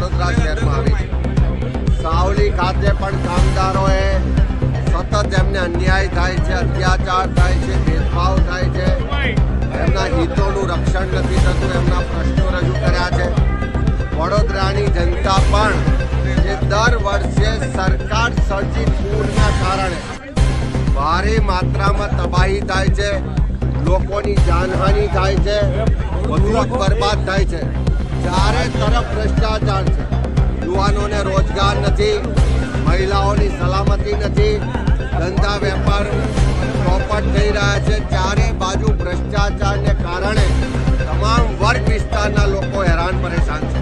વડોદરા શહેરમાં આવી સાવલી ખાતે પણ કામદારોએ સતત એમને અન્યાય થાય છે, અત્યાચાર થાય છે, ભેદભાવ થાય છે. એમના હિતોનું રક્ષણ નથી થતું, એમના પ્રશ્નો રજૂ કર્યા છે. વડોદરાની જનતા પણ જે દર વર્ષે સરકાર સર્જિત પૂરના કારણે ભારે માત્રામાં તબાહી થાય છે, લોકોની જાનહાનિ થાય છે, બધું બરબાદ થાય છે. ચારે તરફ ભ્રષ્ટાચાર છે. યુવાનોને રોજગાર નથી, મહિલાઓની સલામતી નથી, ધંધા વેપાર ચોપટ થઈ રહ્યા છે. ચારે બાજુ ભ્રષ્ટાચારને કારણે તમામ વર્ગ વિસ્તારના લોકો હેરાન પરેશાન છે.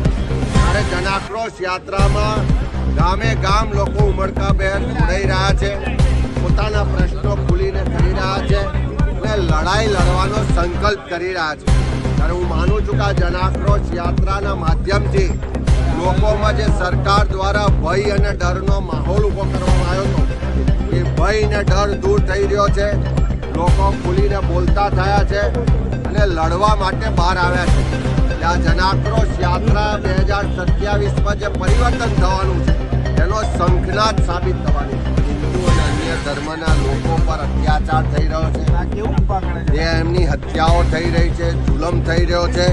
ત્યારે જનાક્રોશ યાત્રામાં ગામે ગામ લોકો ઉમળકાભેર જોડાઈ રહ્યા છે, પોતાના પ્રશ્નો ખુલીને કરી રહ્યા છે અને લડાઈ લડવાનો સંકલ્પ કરી રહ્યા છે. ત્યારે હું માનું છું કે આ જનાક્રોશ યાત્રાના માધ્યમથી લોકોમાં જે સરકાર દ્વારા ભય અને ડરનો માહોલ ઊભો કરવામાં આવ્યો હતો, એ ભય અને ડર દૂર થઈ રહ્યો છે. લોકો ખુલીને બોલતા થયા છે અને લડવા માટે બહાર આવ્યા છે. એટલે આ જનાક્રોશ યાત્રા બે હજાર સત્યાવીસમાં જે પરિવર્તન થવાનું છે એનો શંખનાદ સાબિત થવાની છે. ધર્મના લોકો પર અત્યાચાર થઈ રહ્યો છે. જે એમની હત્યાઓ થઈ રહી છે જુલમ થઈ રહ્યો છે.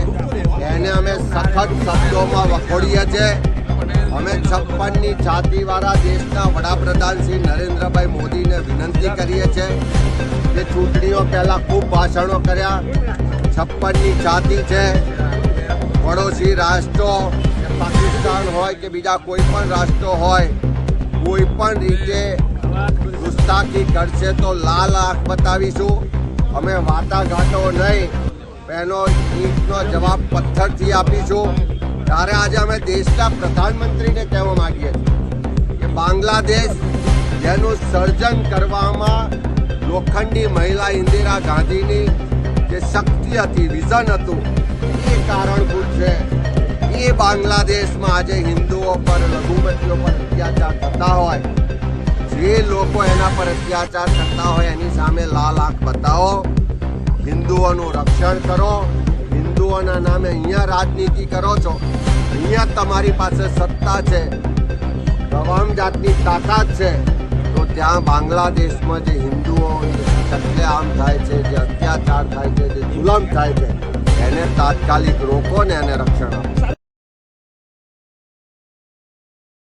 એને અમે સખત શબ્દોમાં વખોડીએ છીએ. અમે છપ્પનની છાતીવાળા દેશના વડાપ્રધાન શ્રી નરેન્દ્રભાઈ મોદીને વિનંતી કરીએ છીએ કે ચૂંટણીઓ પહેલાં ખૂબ ભાષણો કર્યા. છપ્પનની છાતી છે પડોશી રાષ્ટ્રો પાકિસ્તાન હોય કે બીજા કોઈ પણ રાષ્ટ્રો હોય કોઈ પણ રીતે ગુસ્તાખી કરશે તો લાલ આંખ બતાવીશું. અમે વાટાઘાટો નહીં એનો ઈંટનો જવાબ પથ્થરથી આપીશું. ત્યારે આજે અમે દેશના પ્રધાનમંત્રીને કહેવા માંગીએ કે બાંગ્લાદેશ જેનું સર્જન કરવામાં લોખંડી મહિલા ઇન્દિરા ગાંધીની જે શક્તિ હતી, વિઝન હતું, એ કારણભૂત છે. એ બાંગ્લાદેશમાં આજે હિન્દુઓ પર, લઘુમતીઓ પર અત્યાચાર થતા હોય. જે લોકો એના પર અત્યાચાર કરતા હોય એની સામે લાલ આંખ બતાવો, હિન્દુઓનું રક્ષણ કરો, હિન્દુઓના નામે અહીંયા રાજનીતિ કરો છો, અહીંયા તમારી પાસે સત્તા છે, તમામ જાતની તાકાત છે, તો ત્યાં બાંગ્લાદેશમાં જે હિન્દુઓ આમ થાય છે, જે અત્યાચાર થાય છે, જે જુલમ થાય છે, એને તાત્કાલિક રોકો ને એને રક્ષણ આપો.